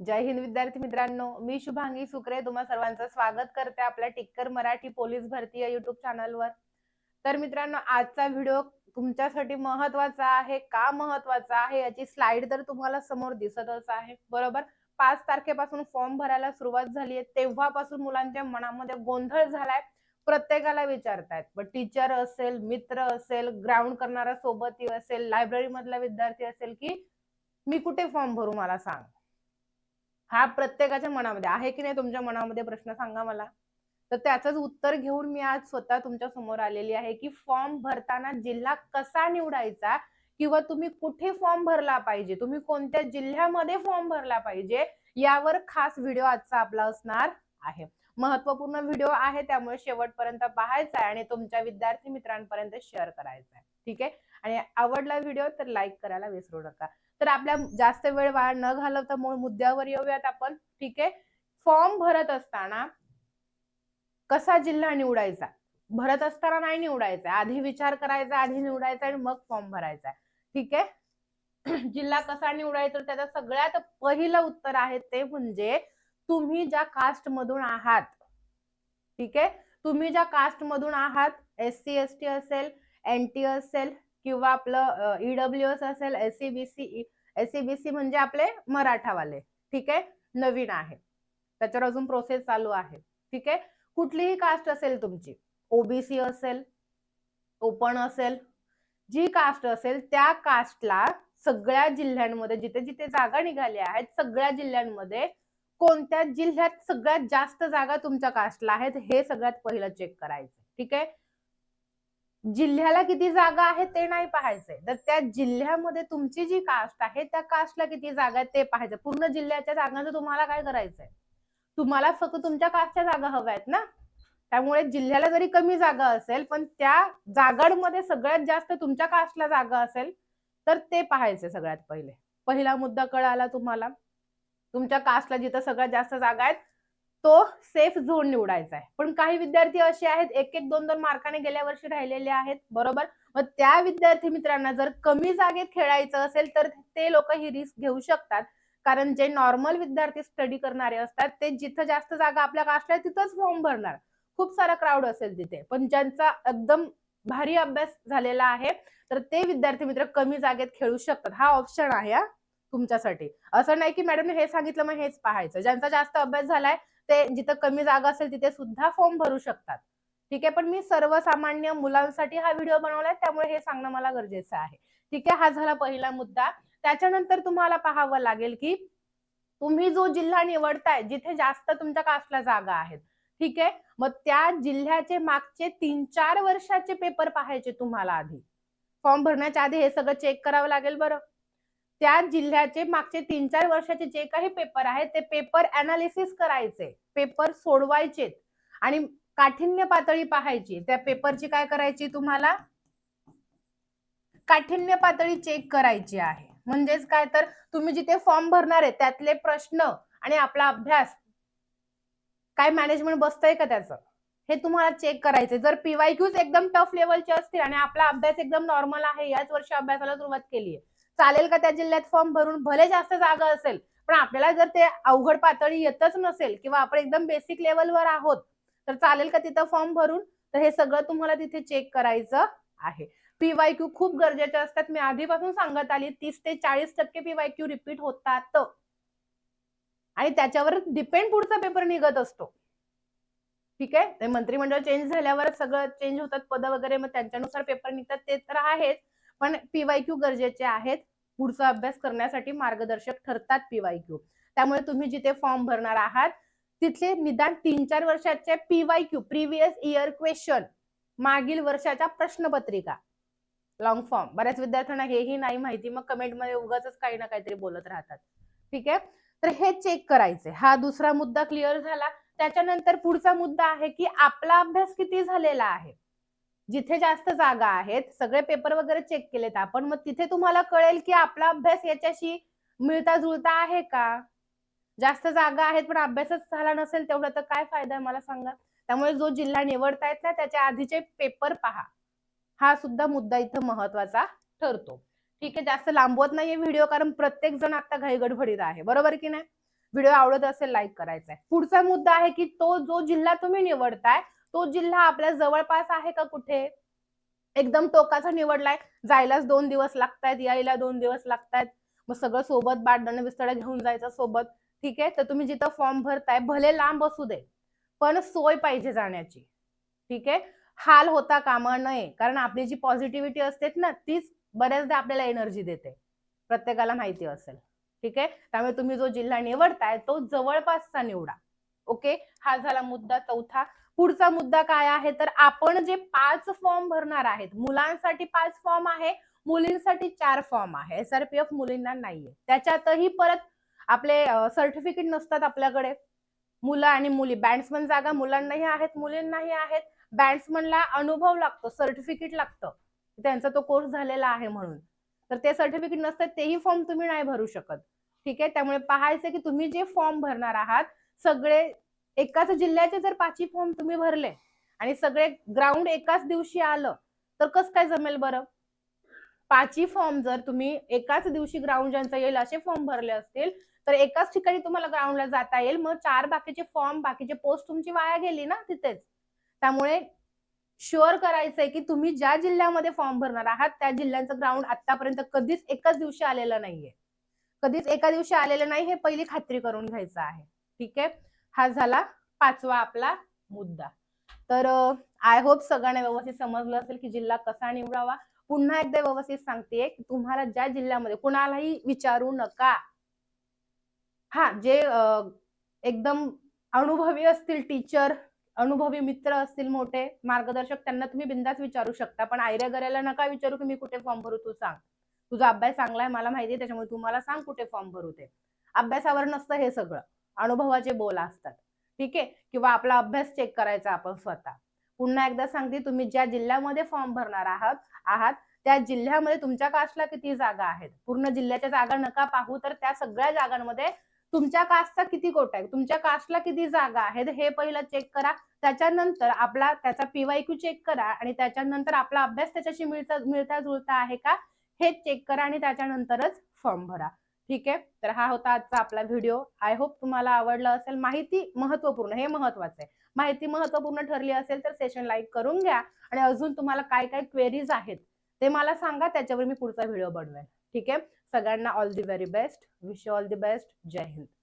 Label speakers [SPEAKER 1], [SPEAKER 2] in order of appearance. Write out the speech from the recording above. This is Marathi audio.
[SPEAKER 1] जय हिंद विद्यार्थी मित्रांनो मी शुभांगी सुक्रे तुम्हा सर्वांचं स्वागत करते आपल्या टिक्कर मराठी पोलीस भरती या युट्यूब चॅनलवर तर मित्रांनो आजचा व्हिडिओ तुमच्यासाठी महत्त्वाचा आहे. का महत्त्वाचा आहे? याची स्लाइड तर तुम्हाला समोर दिसतच आहे. बरोबर? पाच तारखेपासून फॉर्म भरायला सुरुवात झाली आहे तेव्हापासून मुलांच्या मनामध्ये गोंधळ झालाय. प्रत्येकाला विचारतायत. पण टीचर असेल मित्र असेल ग्राउंड करणारा सोबती असेल लायब्ररी मधला विद्यार्थी असेल की मी कुठे फॉर्म भरू मला सांग? हा प्रत्येकाच्या मनामध्ये आहे की नाही तुमच्या मनामध्ये प्रश्न सांगा मला. तर त्याचंच उत्तर घेऊन मी आज स्वतः तुमच्यासमोर आलेली आहे की फॉर्म भरताना जिल्हा कसा निवडायचा किंवा तुम्ही कुठे फॉर्म भरला पाहिजे? तुम्ही कोणत्या जिल्ह्यामध्ये फॉर्म भरला पाहिजे? यावर खास व्हिडिओ आजचा आपला असणार आहे. महत्त्वपूर्ण व्हिडिओ आहे त्यामुळे शेवटपर्यंत पाहायचा आहे आणि तुमच्या विद्यार्थी मित्रांपर्यंत शेअर करायचा आहे. ठीक आहे? आणि आवडला व्हिडिओ तर लाईक करायला विसरू नका. तर आपल्या जास्त वेळ वाया न घालवता मूळ मुद्द्यावर येऊयात आपण. ठीक आहे? फॉर्म भरत असताना कसा जिल्हा निवडायचा? भरत असताना नाही निवडायचा. आधी विचार करायचा आधी निवडायचा आणि मग फॉर्म भरायचा. ठीक आहे? जिल्हा कसा निवडायचा? त्याचं सगळ्यात पहिलं उत्तर आहे ते म्हणजे तुम्ही ज्या कास्ट मधून आहात ठीक आहे? तुम्ही ज्या कास्ट मधून आहात एस सी एस टी असेल एन टी असेल किंवा आपलं ईडब्ल्यू एस असेल एससीबीसी एससीबीसी म्हणजे आपले मराठावाले. ठीक आहे? नवीन आहे. त्याच्यावर अजून प्रोसेस चालू आहे. ठीक आहे? कुठलीही कास्ट असेल तुमची ओबीसी असेल ओपन असेल जी कास्ट असेल त्या कास्टला सगळ्या जिल्ह्यांमध्ये जिथे जिथे जागा निघाल्या आहेत सगळ्या जिल्ह्यांमध्ये कोणत्या जिल्ह्यात सगळ्यात जास्त जागा तुमच्या कास्टला आहेत हे सगळ्यात पहिलं चेक करायचं ठीक आहे? जिल्ह्याला किती जागा आहेत ते नाही पाहायचंय. तर त्या जिल्ह्यामध्ये तुमची जी कास्ट आहे त्या कास्टला किती जागा आहेत ते पाहायचं पूर्ण जिल्ह्याच्या जागांचं तुम्हाला काय करायचंय? तुम्हाला फक्त तुमच्या कास्टच्या जागा हव्या आहेत ना? त्यामुळे जिल्ह्याला जरी कमी जागा असेल पण त्या जागांमध्ये सगळ्यात जास्त तुमच्या कास्टला जागा असेल तर ते पाहायचे सगळ्यात पहिले. पहिला मुद्दा कळाला तुम्हाला. तुमच्या कास्टला जिथं सगळ्यात जास्त जागा आहेत तो सेफ झोन निवडायचा आहे पण काही विद्यार्थी असे आहेत एक एक दोन दोन मार्काने गेल्या वर्षी राहिलेले आहेत बरोबर? मग त्या विद्यार्थी मित्रांना जर कमी जागेत खेळायचं असेल तर ते लोक ही रिस्क घेऊ शकतात. कारण जे नॉर्मल विद्यार्थी स्टडी करणारे असतात ते जिथं जास्त जागा आपल्या असल्या तिथंच फॉर्म भरणार. खूप सारा क्राऊड असेल तिथे. पण ज्यांचा एकदम भारी अभ्यास झालेला आहे तर ते विद्यार्थी मित्र कमी जागेत खेळू शकतात. हा ऑप्शन आहे हा तुमच्यासाठी. असं नाही की मॅडम हे सांगितलं मग हेच पाहायचं. ज्यांचा जास्त अभ्यास झालाय ते जिथं कमी जागा असेल तिथे सुद्धा फॉर्म भरू शकतात. ठीक आहे पण मी सर्वसामान्य मुलांसाठी हा व्हिडिओ बनवलाय त्यामुळे हे सांगणं मला गरजेचं आहे. ठीक आहे हा झाला पहिला मुद्दा. त्याच्यानंतर तुम्हाला पाहावं लागेल की तुम्ही जो जिल्हा निवडताय जिथे जास्त तुमच्या कास्टला जागा आहेत ठीक आहे मग त्या जिल्ह्याचे मागचे तीन चार वर्षाचे पेपर पाहायचे तुम्हाला आधी. फॉर्म भरण्याच्या आधी हे सगळं चेक करावं लागेल बरं. त्या जिल्ह्याचे मागचे तीन चार वर्षाचे जे काही पेपर आहेत ते पेपर अनालिसिस करायचे. पेपर सोडवायचे. आणि काठिण्य पातळी पाहायची. त्या पेपरची काय करायची तुम्हाला? काठिण्य पातळी चेक करायची आहे. म्हणजेच काय तर तुम्ही जिथे फॉर्म भरणार आहे त्यातले प्रश्न आणि आपला अभ्यास काय मॅनेजमेंट बसतंय का त्याचं? हे तुम्हाला चेक करायचे जर पीवायक्यूज एकदम टफ लेवलचे असतील आणि आपला अभ्यास एकदम नॉर्मल आहे याच वर्षी अभ्यासाला सुरुवात केली आहे चालेल का त्या जिल्ह्यात फॉर्म भरून? भले जास्त जागा असेल पण आपल्याला जर ते अवघड पातळी येतच नसेल किंवा आपण एकदम बेसिक लेवलवर आहोत तर चालेल का तिथं फॉर्म भरून? तर हे सगळं तुम्हाला तिथे चेक करायचं आहे. पीवाय क्यू खूप गरजेचे असतात. मी आधीपासून सांगत आली तीस ते चाळीस टक्के पीवाय क्यू रिपीट होतात. आणि त्याच्यावर डिपेंड पुढचा पेपर निघत असतो. ठीक आहे? ते मंत्रिमंडळ चेंज झाल्यावर सगळं चेंज होतात पद वगैरे मग त्यांच्यानुसार पेपर निघतात ते तर आहेच. पण पीवाय क्यू गरजेचे आहेत. पुढचा अभ्यास करण्यासाठी मार्गदर्शक ठरतात पीवायक्यू त्यामुळे तुम्ही जिथे फॉर्म भरणार आहात तिथले निदान तीन चार वर्षाचे पीवायक्यू प्रिव्हियस इयर क्वेश्चन मागील वर्षाच्या प्रश्नपत्रिका. लॉंग फॉर्म बऱ्याच विद्यार्थ्यांना हेही नाही माहिती मग कमेंटमध्ये उगाच काही ना काहीतरी बोलत राहतात. ठीक आहे? तर हे चेक करायचे. हा दुसरा मुद्दा क्लिअर झाला. त्याच्यानंतर पुढचा मुद्दा आहे की आपला अभ्यास किती झालेला आहे? जिथे जास्त जागा आहेत सगळे पेपर वगैरे चेक केलेत आपण मग तिथे तुम्हाला कळेल की आपला अभ्यास याच्याशी मिळता जुळता आहे का? जास्त जागा आहेत पण अभ्यासच झाला नसेल तेवढा तर काय फायदा आहे मला सांगा? त्यामुळे जो जिल्हा निवडतायत ना त्याच्या आधीचे पेपर पहा. हा सुद्धा मुद्दा इथं महत्त्वाचा ठरतो. ठीक आहे जास्त लांबवत नाहीये व्हिडिओ कारण प्रत्येक जण आता घाई गडबडीत आहे. बरोबर की नाही? व्हिडिओ आवडत असेल लाईक करायचा आहे पुढचा मुद्दा आहे की तो जो जिल्हा तुम्ही निवडताय तो जिल्हा आपल्या जवळपास आहे का कुठे? एकदम टोकाचा निवडलाय. जायलाच दोन दिवस लागतायत यायला दोन दिवस लागतायत. मग सगळं सोबत बाटणं बिस्तडा घेऊन जायचं सोबत. ठीक आहे? तर तुम्ही जिथं फॉर्म भरताय भले लांब असू दे पण सोय पाहिजे जाण्याची. ठीक आहे? हाल होता कामा नये. कारण आपली जी पॉझिटिव्हिटी असते ना तीच बऱ्याचदा आपल्याला एनर्जी देते. प्रत्येकाला माहिती असेल. ठीक आहे? त्यामुळे तुम्ही जो जिल्हा निवडताय तो जवळपासचा निवडा. ओके? हा झाला मुद्दा चौथा. पुढचा मुद्दा काय आहे? तर आपण जे पाच फॉर्म भरणार आहेत मुलांसाठी पाच फॉर्म आहे मुलींसाठी चार फॉर्म आहे. एसआरपीएफ मुलींना नाहीये. त्याच्यातही परत आपले सर्टिफिकेट नसतात आपल्याकडे. मुलं आणि मुली बँड्समन जागा मुलांनाही आहेत मुलींनाही आहेत. बँड्समनला अनुभव लागतो सर्टिफिकेट लागतं. त्यांचा तो कोर्स झालेला आहे म्हणून. तर ते सर्टिफिकेट नसतात तेही फॉर्म तुम्ही नाही भरू शकत. ठीक आहे? त्यामुळे पाहायचं की तुम्ही जे फॉर्म भरणार आहात सगळे एकाच जिल्ह्याचे जर पाचही फॉर्म तुम्ही भरले आणि सगळे ग्राउंड एकाच दिवशी आलं तर कसं काय जमेल बरं? पाचही फॉर्म जर तुम्ही एकाच दिवशी ग्राउंड ज्यांचा येईल असे फॉर्म भरले असतील तर एकाच ठिकाणी तुम्हाला ग्राउंडला जाता येईल. मग चार बाकीचे फॉर्म बाकीचे पोस्ट तुमची वाया गेली ना तिथेच. त्यामुळे शुअर करायचंय की तुम्ही ज्या जिल्ह्यामध्ये फॉर्म भरणार आहात त्या जिल्ह्यांचं ग्राउंड आतापर्यंत कधीच एकाच दिवशी आलेलं नाहीये. कधीच एका दिवशी आलेलं नाही हे पहिली खात्री करून घ्यायचं आहे. ठीक आहे? हा झाला पाचवा आपला मुद्दा. तर आय होप सगळ्यांना व्यवस्थित समजलं असेल की जिल्हा कसा निवडावा. पुन्हा एकदा व्यवस्थित सांगते की तुम्हाला ज्या जिल्ह्यामध्ये कुणालाही विचारू नका. हा जे एकदम अनुभवी असतील टीचर अनुभवी मित्र असतील मोठे मार्गदर्शक त्यांना तुम्ही बिंदास विचारू शकता. पण आयऱ्या गऱ्याला नका विचारू की मी कुठे फॉर्म भरू तू सांग. तुझा अभ्यास चांगला आहे मला माहिती आहे त्याच्यामुळे तुम्हाला सांग कुठे फॉर्म भरू ते. अभ्यासावर नसतं हे सगळं. अनुभवाचे बोल असतात. ठीक आहे? किंवा आपला अभ्यास चेक करायचा आपण स्वतः. पुन्हा एकदा सांगते तुम्ही ज्या जिल्ह्यामध्ये फॉर्म भरणार आहात आहात त्या जिल्ह्यामध्ये तुमच्या कास्टला किती जागा आहेत? पूर्ण जिल्ह्याच्या जागा नका पाहू तर त्या सगळ्या जागांमध्ये तुमच्या कास्टचा किती कोटा आहे? तुमच्या कास्टला किती जागा आहेत? हे पहिलं चेक करा. त्याच्यानंतर आपला त्याचा पीवायक्यू चेक करा आणि त्याच्यानंतर आपला अभ्यास त्याच्याशी मिळता मिळता जुळता आहे का? हे चेक करा आणि त्याच्यानंतरच फॉर्म भरा. ठीक आहे? तर हा होता आजचा आपला व्हिडिओ आय होप तुम्हाला आवडला असेल. माहिती महत्त्वपूर्ण हे महत्वाचं आहे. माहिती महत्त्वपूर्ण ठरली असेल तर सेशन लाईक करून घ्या. आणि अजून तुम्हाला काय काय क्वेरीज आहेत ते मला सांगा. त्याच्यावर मी पुढचा व्हिडिओ बनवेल ठीक आहे? सगळ्यांना all the very best wish all the best Jai Hind.